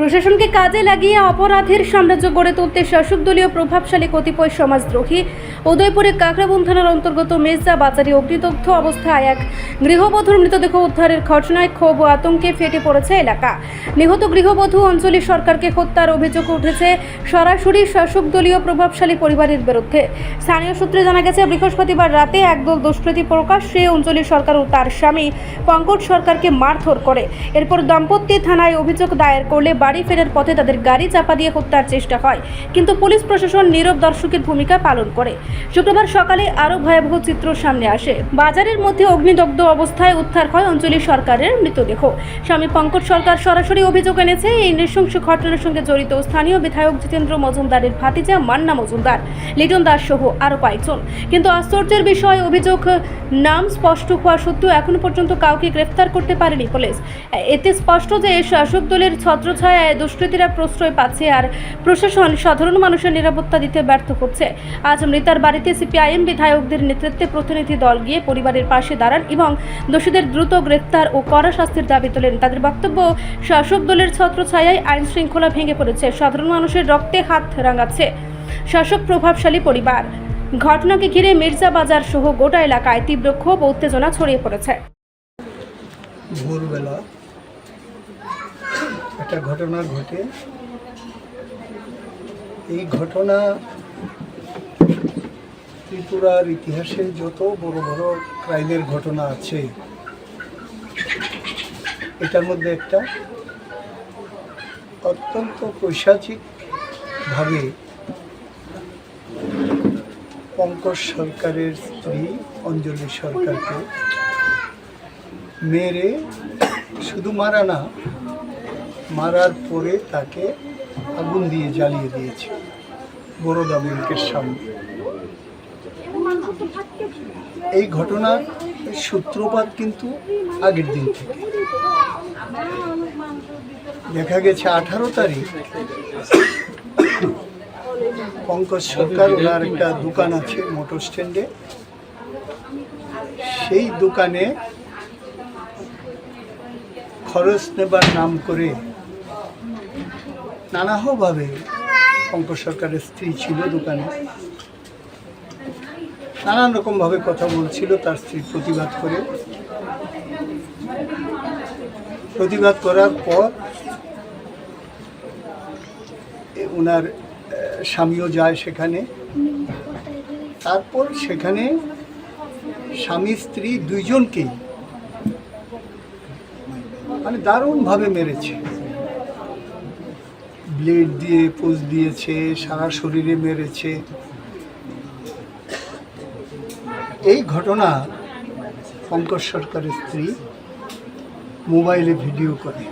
প্রশাসনকে কাজে লাগিয়ে অপরাধের সাম্রাজ্য গড়ে তুলতে শাসক দলীয় প্রভাবশালী কতিপয় সমাজদ্রোহী উদয়পুরে কাকরাবন থানার অন্তর্গত মেজা বাজারে অগ্নিদগ্ধ অবস্থায় এক গৃহবধূর মৃতদেহ উদ্ধারের ঘটনায় ক্ষোভ ও আতঙ্কে ফেটে পড়েছে এলাকা। নিহত গৃহবধূ অঞ্চলী সরকারকে হত্যার অভিযোগ উঠেছে সরাসরি শাসক দলীয় প্রভাবশালী পরিবারের বিরুদ্ধে। স্থানীয় সূত্রে জানা গেছে, বৃহস্পতিবার রাতে একদল দুষ্কৃতী প্রকাশ্যে অঞ্জলি সরকার ও তার স্বামী পঙ্কজ সরকারকে মারধর করে। এরপর দম্পতি থানায় অভিযোগ দায়ের করলে বাড়ি ফেরার পথে তাদের গাড়ি চাপা দিয়ে হত্যার চেষ্টা হয়। কিন্তু পুলিশ প্রশাসন নীরব দর্শকের ভূমিকা পালন করে। শুক্রবার সকালে আরও ভয়াবহ চিত্র সামনে আসে। বাজারের মধ্যে অগ্নিদগ্ধ অবস্থায় উদ্ধার হয় অঞ্জলি সরকারের মৃতদেহ। স্বামী পঙ্কজ সরকার সরাসরি অভিযোগ এনেছে, এই নৃশংস ঘটনার সঙ্গে জড়িত স্থানীয় বিধায়ক জিতেন্দ্র মজুমদারের ভাতিজা মান্না মজুমদার, লিটন দাস সহ আরও কয়েকজন। কিন্তু আশ্চর্যের বিষয়, অভিযোগ নাম স্পষ্ট হওয়া সত্ত্বেও এখনও পর্যন্ত কাউকে গ্রেফতার করতে পারেনি পুলিশ। এতে স্পষ্ট যে শাসক দলের ছত্রছায়ায় দুষ্কৃতীরা প্রশ্রয় পাচ্ছে আর প্রশাসন সাধারণ মানুষের নিরাপত্তা দিতে ব্যর্থ হচ্ছে আজ মৃতার বাড়িতে সিপিআইএম বিধায়কদের নেতৃত্বে প্রতিনিধি দল গিয়ে পরিবারের পাশে দাঁড়ান এবং দোষীদের দ্রুত গ্রেফতার ও কড়া শাস্তির দাবি তোলেন। তাদের বক্তব্য, শাসক দলের ছত্রছায়ায় আইন শৃঙ্খলা ভেঙে পড়েছে। সাধারণ মানুষের রক্তে হাত রাঙাচ্ছে শাসক প্রভাবশালী পরিবার। ঘটনাকে ঘিরে মির্জা বাজার সহ গোটা এলাকায় তীব্র ক্ষোভ উত্তেজনা ছড়িয়ে পড়েছে। ভোরবেলা একটা ঘটনা ঘটে। এই ঘটনা ত্রিপুরার ইতিহাসে যত বড় বড় ক্রাইমের ঘটনা আছে, এটার মধ্যে একটা অত্যন্ত পৈশাচিকভাবে পঙ্কজ সরকারের স্ত্রী অঞ্জলি সরকারকে মেরে শুধু মারা না, মারার পরে তাকে আগুন দিয়ে জ্বালিয়ে দিয়েছে বড়দা ব্যাংকের সামনে। এই ঘটনার সূত্রপাত কিন্তু আগের দিন থেকে। দেখা গেছে আঠারো তারিখ। পঙ্কজ সরকার, ওনার একটা দোকান আছে মোটর স্ট্যান্ডে। সেই দোকানে খরচ নেবার নাম করে নানাভাবে পঙ্কজ সরকারের স্ত্রী ছিল দোকানে। নানান রকমভাবে কথা বলছিল, তার স্ত্রী প্রতিবাদ করে। প্রতিবাদ করার পর ওনার স্বামীও যায় সেখানে। তারপর সেখানে স্বামী, স্ত্রী দুইজনকেই মানে দারুণভাবে মেরেছে। ব্লেড দিয়ে, পোজ দিয়েছে, সারা শরীরে মেরেছে। এই ঘটনা পঙ্কজ সরকারের স্ত্রী মোবাইলে ভিডিও করে।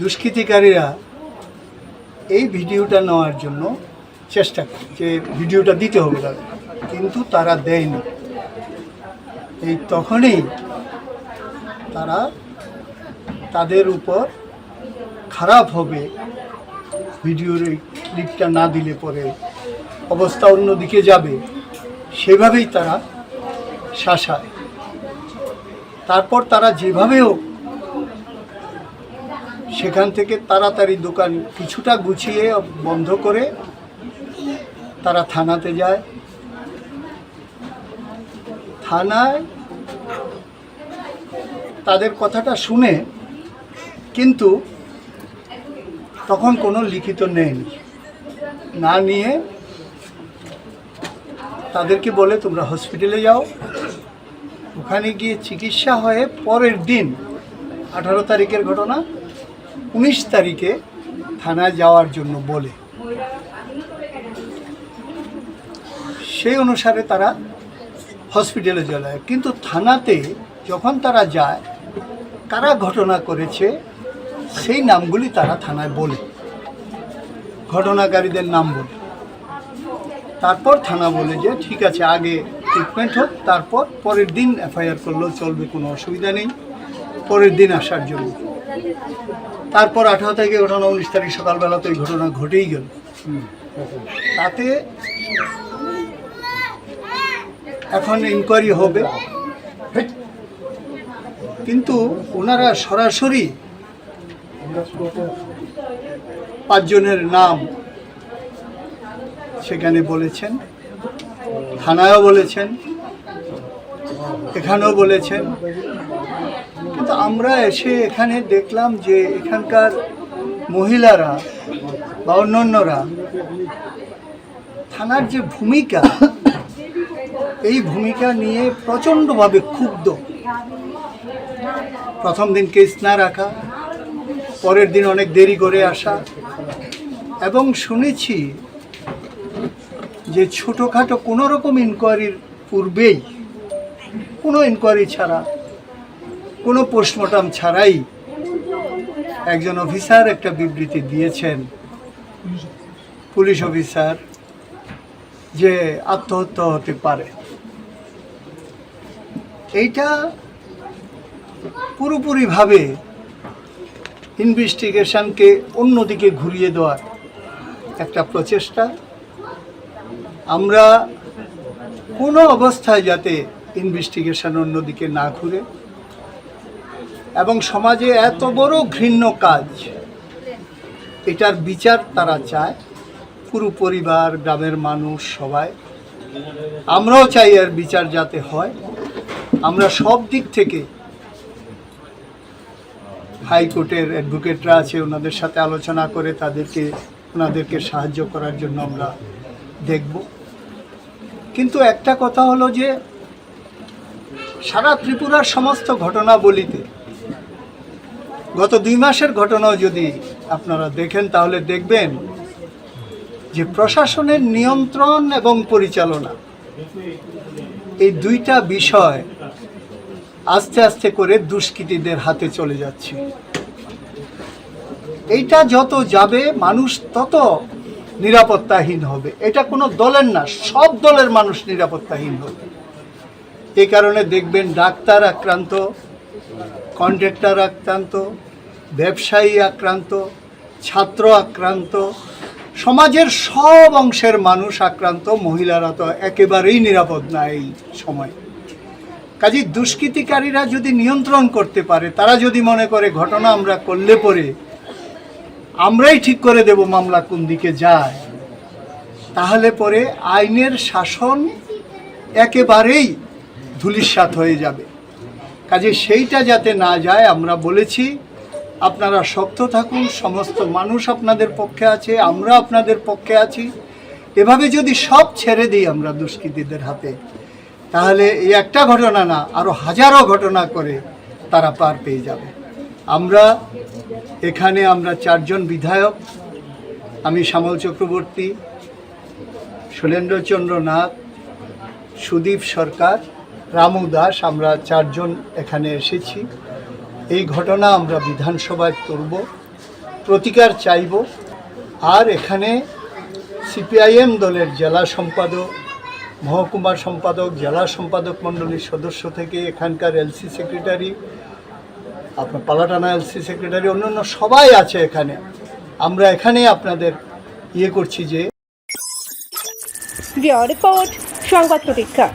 দুষ্কৃতিকারীরা এই ভিডিওটা নেওয়ার জন্য চেষ্টা করে যে ভিডিওটা দিতে হবে তাদের, কিন্তু তারা দেয়নি। এই তখনই তারা তাদের উপর খারাপ হবে, ভিডিওর ক্লিপটা না দিলে পরে অবস্থা অন্যদিকে যাবে, সেভাবেই তারা শাসায়। তারপর তারা যেভাবে হোক, সেখান থেকে তাড়াতাড়ি দোকান কিছুটা গুছিয়ে বন্ধ করে তারা থানাতে যায়। থানায় তাদের কথাটা শুনে কিন্তু তখন কোনো লিখিত নেয়নি না নিয়ে তাদেরকে বলে, তোমরা হসপিটালে যাও। ওখানে গিয়ে চিকিৎসা হয়ে পরের দিন, আঠারো তারিখের ঘটনা, উনিশ তারিখে থানায় যাওয়ার জন্য বলে। সেই অনুসারে তারা হসপিটালে চলে যায়। কিন্তু থানাতে যখন তারা যায়, কারা ঘটনা করেছে, সেই নামগুলি তারা থানায় বলে। ঘটনাকারীদের নাম বলে। তারপর থানা বলে যে, ঠিক আছে, আগে ট্রিটমেন্ট হোক, তারপর পরের দিন এফআইআর করলেও চলবে, কোনো অসুবিধা নেই। পরের দিন আসার জন্য। তারপর আঠারো থেকে ঘটনা উনিশ তারিখ সকালবেলা তো এই ঘটনা ঘটেই গেল। তাতে এখন ইনকোয়ারি হবে। কিন্তু ওনারা সরাসরি পাঁচজনের নাম সেখানে বলেছেন, থানায়ও বলেছেন, এখানেও বলেছেন। কিন্তু আমরা এসে এখানে দেখলাম যে এখানকার মহিলারা বা অন্যান্যরা, থানার যে ভূমিকা, এই ভূমিকা নিয়ে প্রচণ্ডভাবে ক্ষুব্ধ। প্রথম দিন কেস না রাখা, পরের দিন অনেক দেরি করে আসা, এবং শুনেছি যে ছোটোখাটো কোনো রকম ইনকোয়ারির পূর্বেই, কোনো ইনকোয়ারি ছাড়া, কোনো পোস্টমর্টম ছাড়াই একজন অফিসার একটা বিবৃতি দিয়েছেন। পুলিশ অফিসার যে আত্মহত্যা হতে পারে। এইটা পুরোপুরিভাবে ইনভেস্টিগেশনকে অন্যদিকে ঘুরিয়ে দেওয়ার একটা প্রচেষ্টা। আমরা কোনো অবস্থায় যাতে ইনভেস্টিগেশন অন্যদিকে না ঘুরে এবং সমাজে এত বড় ঘৃণ্য কাজ, এটার বিচার তারা চায়, পুরো পরিবার, গ্রামের মানুষ, সবাই। আমরাও চাই এর বিচার যাতে হয়। আমরা সব দিক থেকে হাইকোর্টের অ্যাডভোকেটরা আছে, ওনাদের সাথে আলোচনা করে তাদেরকে, ওনাদেরকে সাহায্য করার জন্য আমরা দেখব। কিন্তু একটা কথা হলো যে, সারা ত্রিপুরার সমস্ত ঘটনাবলিতে, গত দুই মাসের ঘটনাও যদি আপনারা দেখেন, তাহলে দেখবেন যে প্রশাসনের নিয়ন্ত্রণ এবং পরিচালনা, এই দুইটা বিষয় আস্তে আস্তে করে দুষ্কৃতীদের হাতে চলে যাচ্ছে। এইটা যত যাবে, মানুষ তত নিরাপত্তাহীন হবে। এটা কোনো দলের না, সব দলের মানুষ নিরাপত্তাহীন হবে। এই কারণে দেখবেন ডাক্তার আক্রান্ত কন্ট্রাক্টর আক্রান্ত, ব্যবসায়ী আক্রান্ত, ছাত্র আক্রান্ত, সমাজের সব অংশের মানুষ আক্রান্ত, মহিলারা তো একেবারেই নিরাপদ না এই সময়। কাজে দুষ্কৃতিকারীরা যদি নিয়ন্ত্রণ করতে পারে, তারা যদি মনে করে ঘটনা আমরা করলে পরে আমরাই ঠিক করে দেব মামলা কোন দিকে যায়। তাহলে পরে আইনের শাসন একেবারেই ধুলিস্বাত হয়ে যাবে। কাজে সেইটা যাতে না যায়, আমরা বলেছি, আপনারা শক্ত থাকুন, সমস্ত মানুষ আপনাদের পক্ষে আছে, আমরা আপনাদের পক্ষে আছি। এভাবে যদি সব ছেড়ে দিই আমরা দুষ্কৃতীদের হাতে, তাহলে এই একটা ঘটনা না আরও হাজারো ঘটনা করে তারা পার পেয়ে যাবে। আমরা, এখানে আমরা চারজন বিধায়ক, আমি শ্যামল চক্রবর্তী, শৈলেন্দ্রচন্দ্র নাথ, সুদীপ সরকার, রামু দাস, আমরা চারজন এখানে এসেছি। এই ঘটনা আমরা বিধানসভায় তুলব, প্রতিকার চাইব। আর এখানে সিপিআইএম দলের জেলা সম্পাদক মহকুমা সম্পাদক, জেলা সম্পাদক মণ্ডলীর সদস্য থেকে এখানকার এলসি সেক্রেটারি আপনার পালাটানা এলসি সেক্রেটারি, অন্যান্য সবাই আছে এখানে। আমরা এখানে আপনাদের ইয়ে করছি যে রিপোর্ট, সংবাদ প্রতীক্ষা।